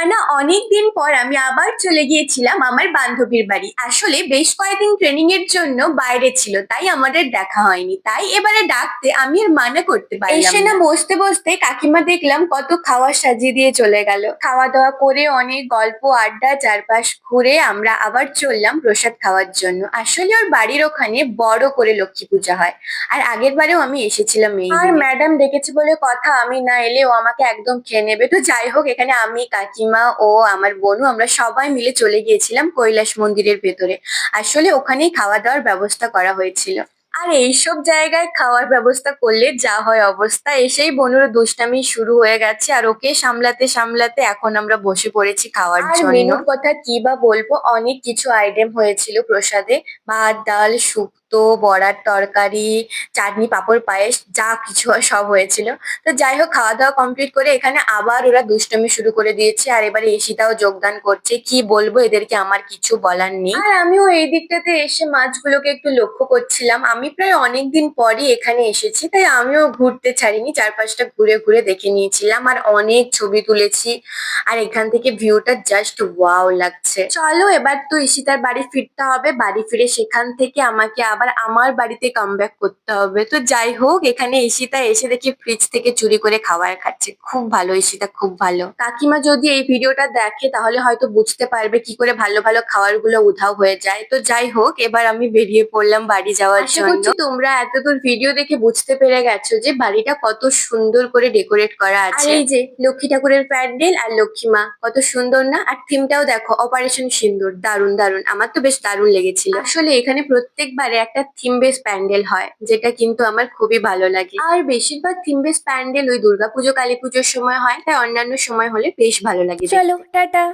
টানা অনেক দিন পর আমি আবার চলে গিয়েছিলাম আমার বান্ধবীর বাড়ি। আসলে বেশ কয়েকদিন ট্রেনিং এর জন্য বাইরে ছিল তাই আমাদের দেখা হয়নি। তাই এবারে ডাকতে আমি আর মানা করতে পারি এসে না বসতে বসতে কাকিমা দেখলাম কত খাওয়া সাজিয়ে দিয়ে চলে গেল। খাওয়া দাওয়া করে অনেক গল্প আড্ডা চারপাশ ঘুরে আমরা আবার চললাম প্রসাদ খাওয়ার জন্য। আসলে ওর বাড়ির ওখানে বড় করে লক্ষ্মী পূজা হয়। আর আগের বারেও আমি এসেছিলাম এই আর ম্যাডাম ডেকেছে বলে কথা আমি না এলে ও আমাকে একদম খেয়ে নেবে। তো যাই হোক এখানে আমি কাকিমা ও আমার বোনু আমরা সবাই মিলে চলে গিয়েছিলাম কৈলাস মন্দিরের ভেতরে। আসলে ওখানেই খাওয়া দাওয়ার ব্যবস্থা করা হয়েছিল। আর এইসব জায়গায় খাওয়ার ব্যবস্থা করলে যা হয় অবস্থা এসেই বনুর দুষ্টামি শুরু হয়ে গেছে আর ওকে সামলাতে সামলাতে এখন আমরা বসে পড়েছি খাওয়ার জন্য। মেনুর কথা কি বা বলব? অনেক কিছু আইটেম হয়েছিল প্রসাদে। ভাত ডাল শুক্তো বড়ার তরকারি, চাটনি, পাঁপড়, পায়েস, যা কিছু সব হয়েছিল। তো যাই হোক খাওয়া দাওয়া কমপ্লিট করে এখানে আবার ওরা দুষ্টমি শুরু করে দিয়েছে। আর এবারে এসিতাও যোগদান করছে। কি বলব, এদেরকে আমার কিছু বলার নেই। আর আমিও এই দিকটাতে এসে মাছগুলোকে একটু লক্ষ্য করছিলাম। আমি প্রায় অনেকদিন পরই এখানে এসেছি, তাই আমিও ঘুরতে ছাড়িনি। চারপাশটা ঘুরে ঘুরে দেখে নিয়েছিলাম। আর অনেক ছবি তুলেছি। আর এখান থেকে ভিউটা জাস্ট ওয়াও লাগছে। চলো, এবার তো ঈশিতার বাড়ি ফিরতে হবে। বাড়ি ফিরে সেখান থেকে আমাকে আবার আমার বাড়িতে কামব্যাক করতে হবে। তো যাই হোক এখানে ঈশিতা এসে দেখি ফ্রিজ থেকে চুরি করে খাবার খাচ্ছে। খুব ভালো ঈশিতা খুব ভালো। কাকিমা যদি এই ভিডিওটা দেখে তাহলে হয়তো বুঝতে পারবে কি করে ভালো ভালো খাবারগুলো উধাও হয়ে যায়। তো যাই হোক এবার আমি বেরিয়ে পড়লাম বাড়ি যাওয়ার জন্য। তোমরা এতদূর ভিডিও দেখে বুঝতে পেরে গেছো যে বাড়িটা কত সুন্দর করে ডেকোরেট করা আছে। এই যে লক্ষ্মী ঠাকুরের প্যান্ডেল আর লক্ষ্মী মা কত সুন্দর না? আর থিমটাও দেখো অপারেশন সিন্দুর দারুণ দারুণ আমার তো বেশ দারুণ লেগেছিল। আসলে এখানে প্রত্যেকবারে একটা থিম বেস প্যান্ডেল হয়, যেটা কিন্তু আমার খুবই ভালো লাগে। আর বেশিরভাগ থিম বেস প্যান্ডেল ওই দুর্গাপুজো কালী পুজোর সময় হয়, তাই অন্যান্য সময় হলে বেশ ভালো লাগে চলো, টাটা।